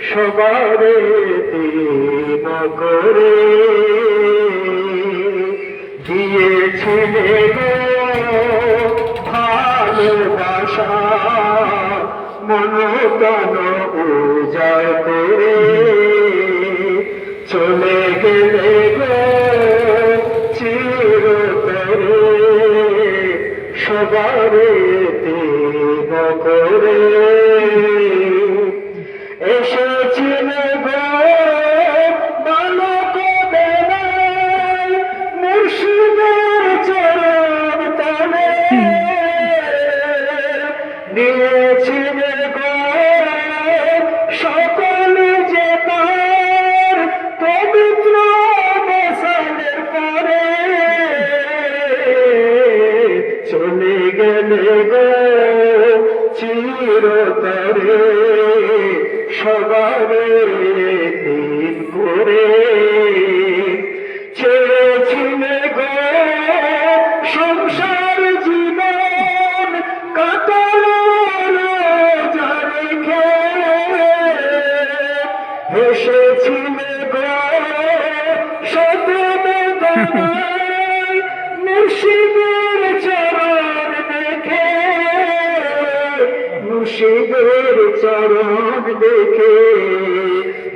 সবারে করে দিয়েছিলে ভালোবাসা মনোতন উজাড় করে চলে গেলে চিরতরে সবারে দিন করে। নিয়েছিলে গো। সকল যে তার পবিত্র বসানের পরে চলে গেলে গো চিরতরে সবারে দিন করে হেসেছিলে গো মুর্শিদের চরণ দেখে। মুর্শিদের চরণ দেখে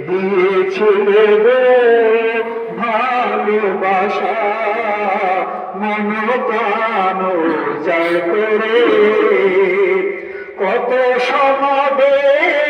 দিয়েছিলে গো ভালোবাসা মন প্রাণ জয় করে। কত সমাবেশ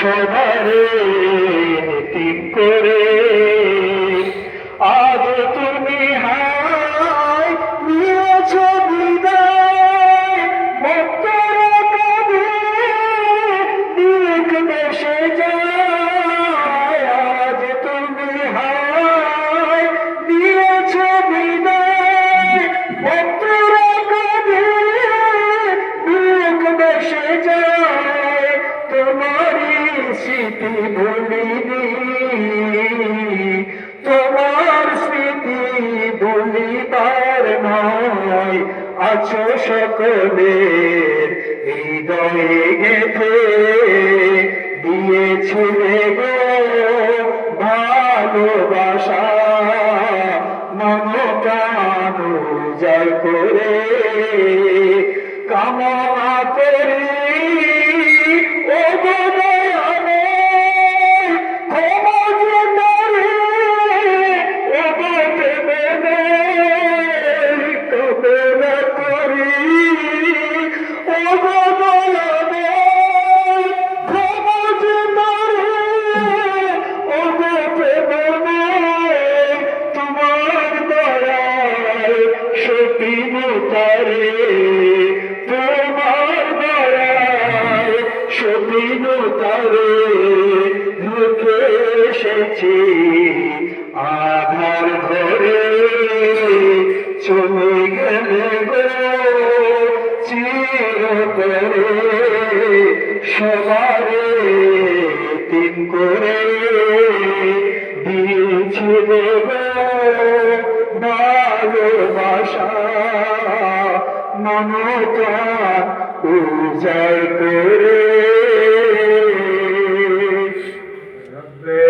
সবারে আছো সকলের। হৃদয়ে গেথে দিয়েছিলে গো ভালোবাসা। মন প্রাণ জয় করে কামনা করি। তারে ঢুকে এসেছি আধার ঘরে চলে গেলে চিরতরে সবারে তিন করে দিয়েছিলে ভালোবাসা মনোজা পূজায় করে।